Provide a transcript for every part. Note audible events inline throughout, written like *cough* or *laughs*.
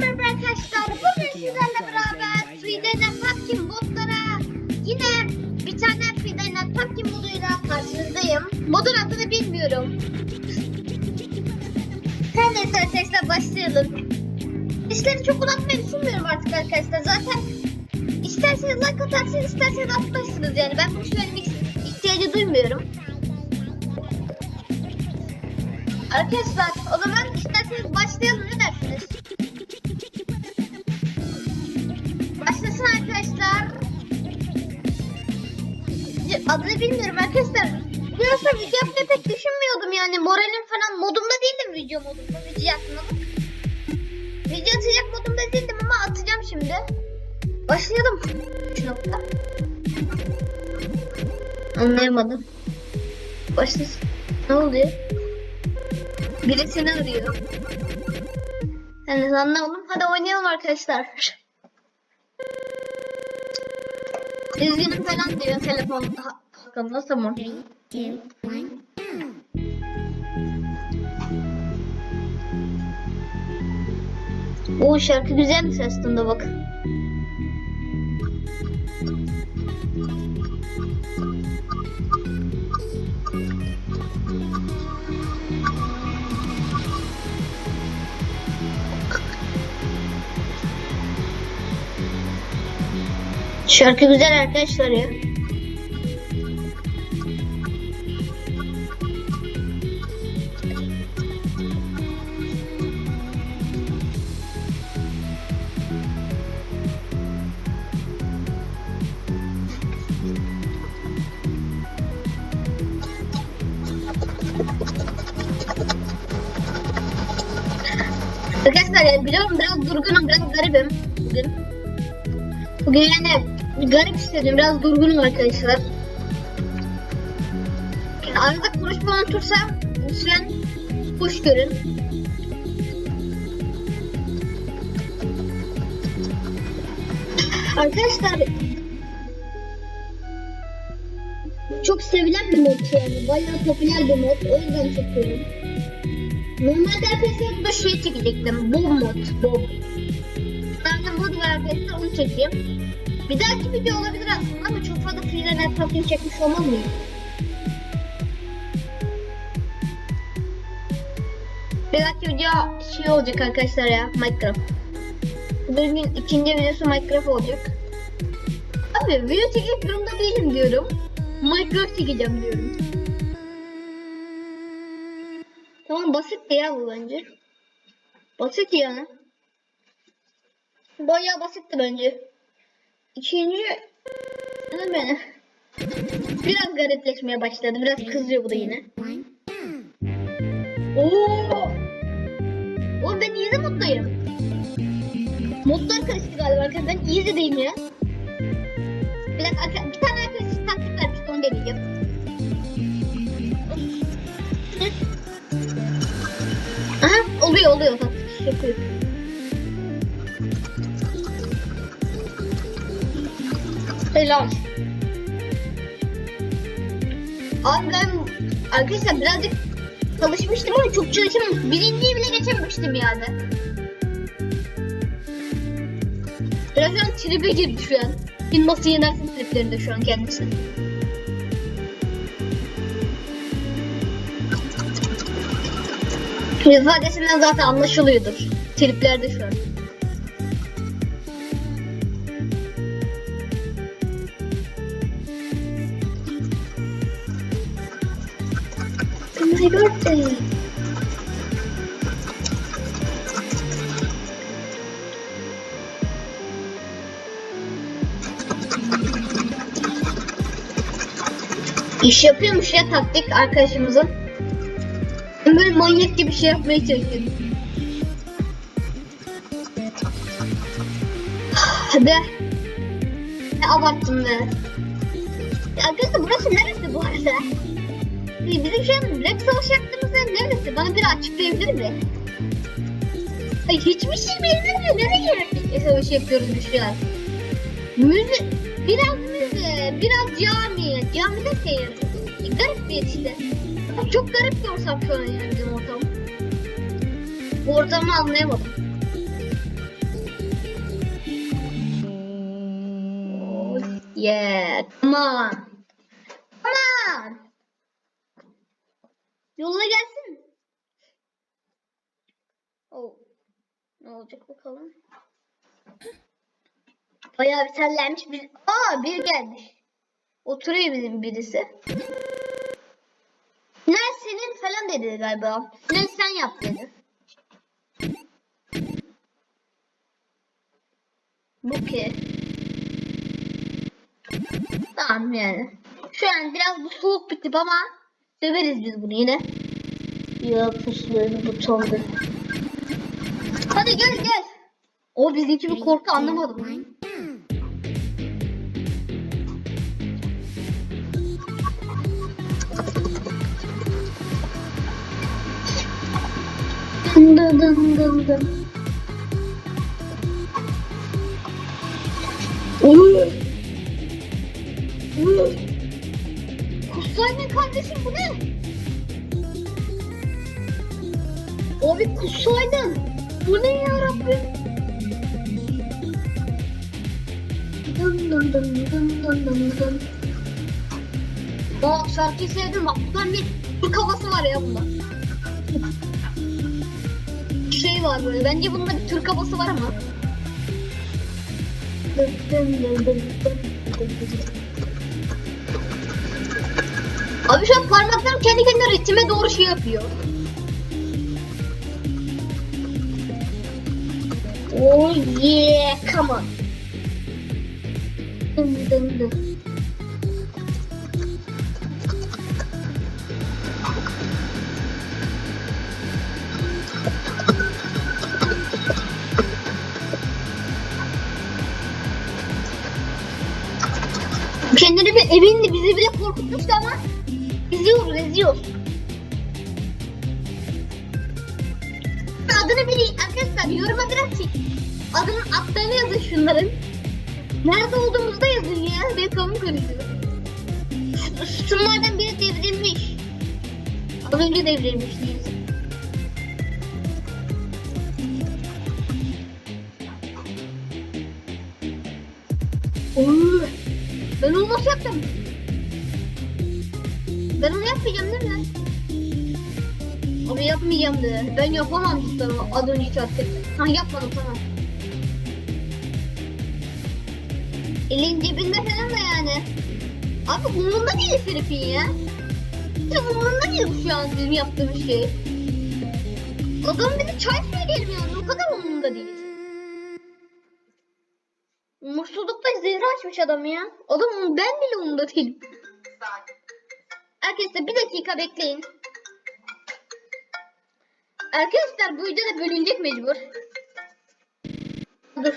merhaba arkadaşlar. Bugün sizlerle beraber Free'den PUBG modlara yine bir tane Free'den PUBG moduyla karşınızdayım. Modun adını bilmiyorum. Her neyse arkadaşlar başlayalım. İşleri çok uzatmayı düşünmüyorum artık arkadaşlar. Zaten isterseniz like atarsınız isterseniz atmazsınız yani. Ben bunu söylemek ihtiyacı duymuyorum. Arkadaşlar o zaman Adını bilmiyorum arkadaşlar. Da video yapmayı pek düşünmüyordum yani. Moralim falan modumda değildim video modumda. Video atmalık. Video atacak modumda değildim ama atacağım şimdi. Başlayalım. Şu nokta. Anlayamadım. Başlasın. Ne oluyor? Birisini arıyor. Yani anlamadım. Hadi oynayalım arkadaşlar. *laughs* Üzgünüm falan diyor telefon ha- hakkında tamam. O şarkı güzelmiş aslında bak. Şarkı güzel arkadaşlar ya. Arkadaşlar ya biliyorum biraz durgunum, biraz garibim bugün. Bugün yani garip hissediyorum, biraz durgunum arkadaşlar. Yani arada konuşma unutursam lütfen hoş görün. Arkadaşlar çok sevilen bir mod yani. Bayağı popüler bir mod. O yüzden çekiyorum. Normalde burada şey çekecektim. Bob mod. Bob. Ben de mod var arkadaşlar onu çekeyim. Bir dahaki video olabilir aslında ama çok fazla freelance profil çekmiş olmam mı? Bir dahaki video şey olacak arkadaşlar ya Minecraft. Bugün ikinci videosu Minecraft olacak. Abi video çekip durumda değilim diyorum. Minecraft çekeceğim diyorum. Tamam basitti ya bu bence. Basit yani. Bayağı basitti bence. İkinci ne beni? Biraz garipleşmeye başladı. Biraz kızıyor bu da yine. Oo! Oğlum ben easy moddayım. Modlar karıştı galiba arkadaşlar. Ben easy'deyim ya. Bir dakika bir tane arkadaş taktik vermiş onu deneyeceğim. Aha oluyor oluyor taktik yapıyor. Helal. Abi ben arkadaşlar birazcık çalışmıştım ama çok çalışamamıştım. Birinciyi bile geçememiştim yani. Biraz şu an tribe girdi şu an. Kim nasıl yenersin triplerinde şu an kendisi. İfadesinden zaten anlaşılıyordur. Triplerde şu an. My birthday. İş yapıyormuş ya taktik arkadaşımızın. Ben böyle manyak gibi şey yapmaya çalışıyorum. Hadi. Ne abarttım be. Arkadaşlar burası neresi bu arada? Ee, bizim şu an rap savaşı yaptığımızın neresi? Bana biri açıklayabilir mi? Ay, hiçbir şey bilmiyorum. Nereye rap savaşı şey yapıyoruz biz şu an? Müzik, biraz müzik, biraz cami, camide seyir. Garip bir işte. Çok garip bir ortam şu an yani bizim ortam. Bu ortamı anlayamadım. Yeah, come on. Yolla gelsin. Oh. Ne olacak bakalım. Bayağı bir terlenmiş. Bir... Aa bir gelmiş. Oturuyor bizim birisi. Ne senin falan dedi galiba. Ne sen yap dedi. Bu ki. Tamam yani. Şu an biraz bu soğuk bir tip ama döveriz biz bunu yine. Ya puslu butondur. Hadi gel gel. O bizimki bir korku anlamadım. Dın dın dın dın dın. Kardeşim bu ne? Abi kusaydın. Bu ne ya Rabbim? Dın dın dın dın dın dın dın. Bak şarkıyı sevdim bak buradan bir Türk havası var ya bunda. Şey var böyle bence bunda bir Türk havası var ama. Dın dın dın dın dın dın dın. Abi şu an parmaklarım kendi kendine ritme doğru şey yapıyor. Oh yeah, come on. Dın dın dın. Kendini bir evinde bizi bile korkutmuştu ama eziyoruz, eziyoruz. Adını bilin arkadaşlar yoruma biraz çek. Adının altlarını yazın şunların. Nerede olduğumuzu da yazın ya. Benim kafam karışıyor. Şunlardan biri devrilmiş. Az önce devrilmiş neyse. Ben onu nasıl yaptım? Ben onu yapmayacağım değil mi? Abi yapmayacağım de. Ben yapamam işte az önce çarptım. Ha yapmadım tamam. Elin cebinde falan da yani. Abi umurunda değil Filipin ya. Hiç umurunda değil şu an bizim yaptığımız şey. Adam bize çay söyleyelim yani o kadar umurunda değil. Umursuzlukta zehri açmış adam ya. Adam ben bile umurunda değilim. Arkadaşlar bir dakika bekleyin. Arkadaşlar bu video da bölünecek mecbur. Dur.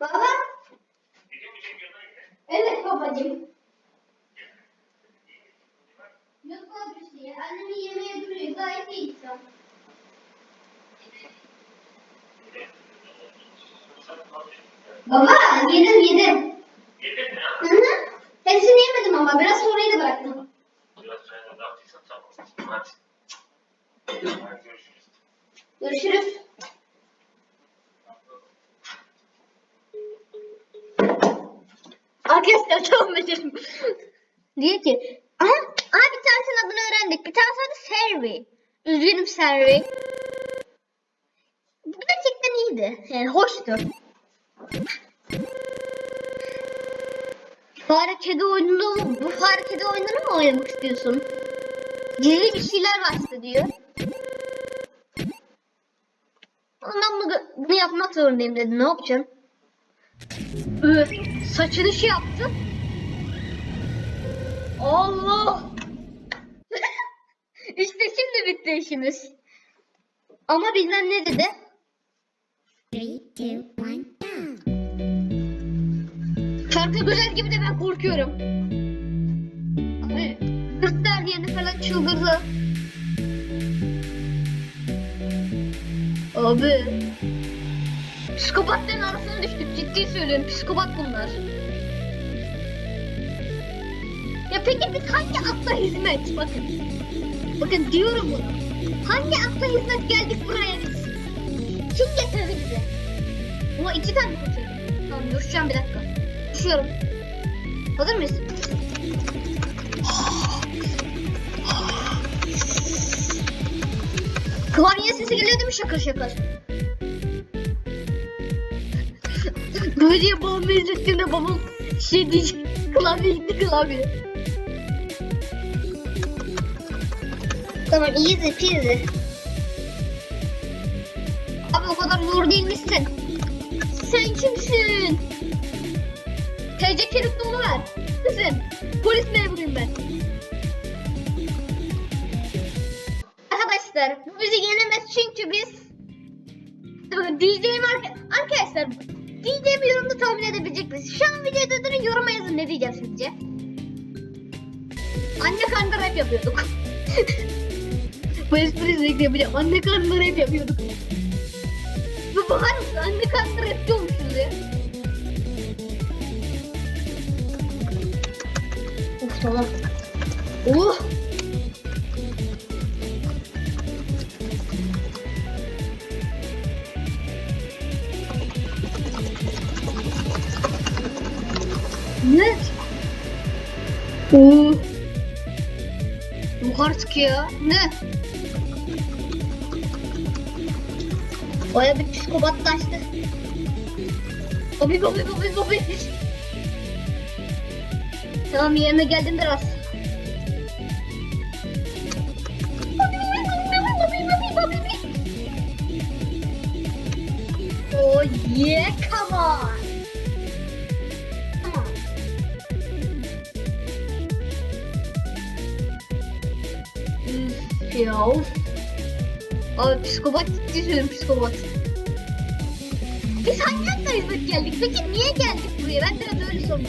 Baba. Evet babacığım. Yok bir şey. Annemin yemeğe duruyor. Gayet iyi şu an. Baba yedim yedim. Yedin mi? Hı hı. Hepsini yemedim ama biraz sonrayı da bıraktım. Biraz sonra da yaptıysan tamam. Hadi. Hadi görüşürüz. Görüşürüz. Arkadaşlar çok meşhum. Diyor ki aha, aha bir tanesinin adını öğrendik. Bir tanesi adı Servi. Üzgünüm Servi. Bu gerçekten iyiydi. Yani hoştu. Fare kedi oyununu mu? Bu fare kedi oyununu mu oynamak istiyorsun? Gizli bir şeyler bastı diyor. Ben bunu, bunu yapmak zorundayım dedi. Ne yapacağım? Ee, saçını şey yaptı. Allah! *laughs* işte şimdi bitti işimiz. Ama bilmem ne dedi. Three, two, one, go! Şarkı güzel gibi de ben korkuyorum. Yerine falan çıldırdı. Abi. Psikopatların arasına düştük. Ciddi söylüyorum. Psikopat bunlar. Ya peki biz hangi akla hizmet? Bakın. Bakın diyorum bunu. Hangi akla hizmet geldik buraya biz? Kim getirdi bizi? Ama iki tane getirdi. Tamam. Düşeceğim bir dakika. Düşüyorum. Hazır mıyız? Klavye sesi geliyor değil mi şakır şakır? Böyle babamı izlettiğimde babam şey diyecek. Klavye gitti klavye. Tamam easy peasy. Abi o kadar zor değil misin? Sen kimsin? TC kimlik dolu ver. Kızım. Polis memuruyum ben. Arkadaşlar bizi yenemez çünkü biz diyeceğim arka- arkadaşlar diyeceğim yorumda tahmin edebileceksiniz. Şu an videoda durun yoruma yazın ne diyeceğim sizce. Anne karnında *laughs* rap yapıyorduk. bu espri sürekli yapacağım. Anne karnında rap yapıyorduk. Bu bakar mısın? Anne karnında rapçi olmuşuz ya. Of tamam. Oh. Ne? Oo. Buhar çıkıyor. Ne? Baya bir psikopatlaştı. Babi babi babi babi. Tamam yerine geldim biraz. Oh yeah, ya of. Abi psikopat ciddi söylüyorum psikopat. Biz hangi hakla hizmet geldik? Peki niye geldik buraya? Ben biraz öyle sordum.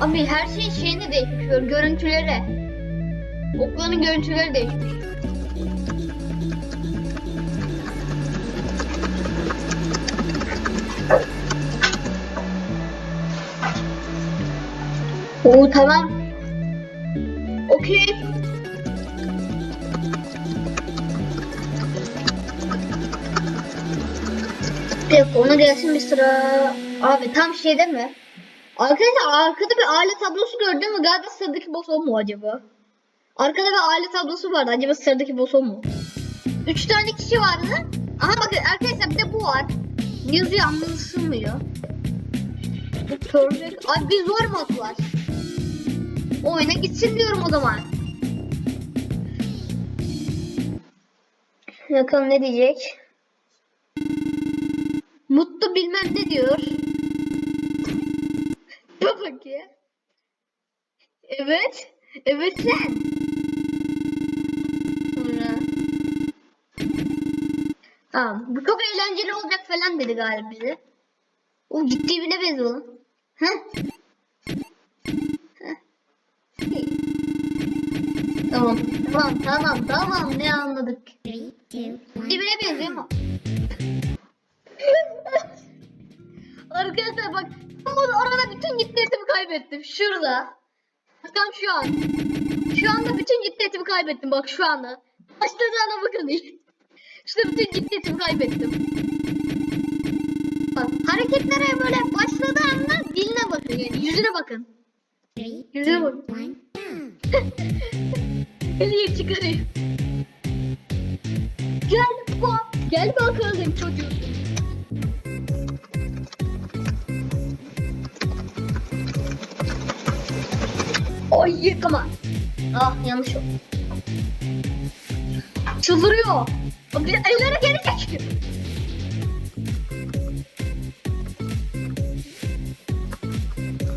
Abi her şey şeyini değişmiş böyle görüntüleri. Oklanın görüntüleri değişmiş. Oo tamam. Okey. Dakika ona gelsin bir sıra. Abi tam şeyde mi? Arkadaşlar arkada bir aile tablosu gördüm mü? Galiba sıradaki boss o mu acaba? Arkada bir aile tablosu vardı. Acaba sıradaki boss o mu? Üç tane kişi vardı. Aha bakın arkadaşlar bir de bu var. Yazıyor anlaşılmıyor. Kördük. Abi bir zor mod var. Oyuna gitsin diyorum o zaman. Bakalım ne diyecek. Mutlu bilmem ne diyor. *laughs* Bak ya. Evet. Evet sen. Sonra. Tamam. Bu çok eğlenceli olacak falan dedi galiba bize. O ciddi birine benziyor. Heh. Tamam. Tamam tamam tamam ne anladık. Dibine benziyor ama. *laughs* Arkadaşlar bak orada bütün ciddiyetimi kaybettim. Şurada. Tam şu an. Şu anda bütün ciddiyetimi kaybettim bak şu anda. Başladığına bakın. *laughs* İşte bütün ciddiyetimi kaybettim. Bak hareketlere böyle başladığı anda diline bakın yani yüzüne bakın. Yüzüne two, Eliyi çıkarıyor. Gel bak. Gel bakalım çocuğum. Ay yıkama. Ah yanlış oldu. Çıldırıyor. Bir elleri geri çekiyor.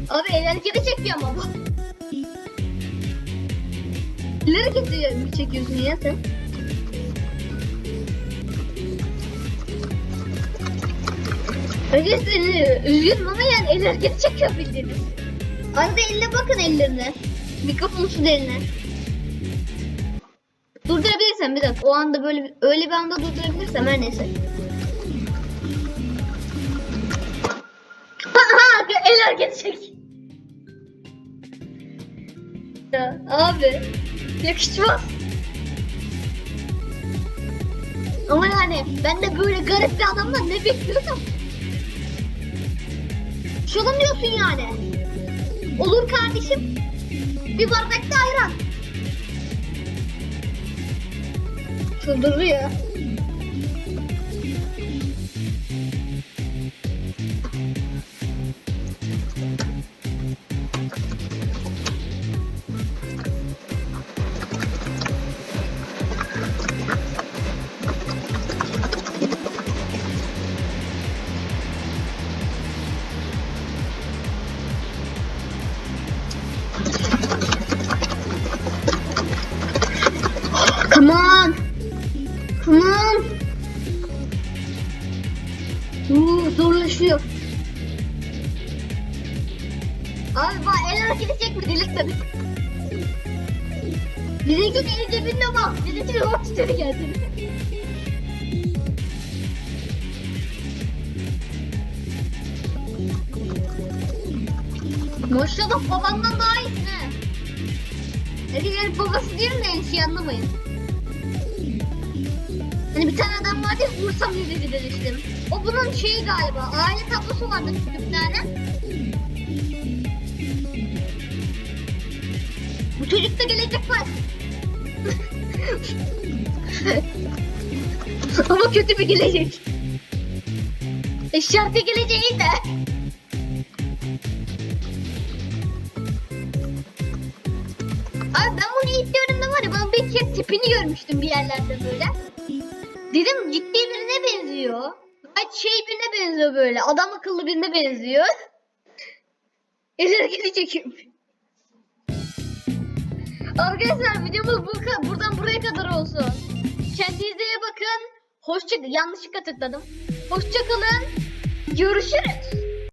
Abi elleri geri çekiyor ama bu. Elleri geri çekiyorsun ya sen. Öylesini üzgünüm ama yani eller geri çekiyor bildiğiniz. Arada eline bakın ellerine. Mikrofonu tut eline. Durdurabilirsem bir dakika. O anda böyle öyle bir anda durdurabilirsem her neyse. *laughs* Ha eller geri çek. Ya abi yakışmaz. Ama yani ben de böyle garip bir adamdan ne bekliyordum? Şunu diyorsun yani. Olur kardeşim. Bir bardak da ayran. Çıldırdı ya. Maşallah babandan daha iyisin he. Erkeklerin babası diyorum da en şey anlamayın. Hani bir tane adam vardı ya vursam yüzü demiştim. O bunun şeyi galiba. Aile tablosu vardı tane. Bu çocukta gelecek var. *laughs* Ama kötü bir gelecek. Eşartı geleceği de. İlk gördüğümde var ya ben bir kez tipini görmüştüm bir yerlerde böyle. Dedim ciddi birine benziyor. Ay şey birine benziyor böyle. Adam akıllı birine benziyor. El hareketi çekiyorum. Arkadaşlar videomuz bu, buradan buraya kadar olsun. Kendinize iyi bakın. Hoşça yanlışlıkla tıkladım. Hoşça kalın. Görüşürüz.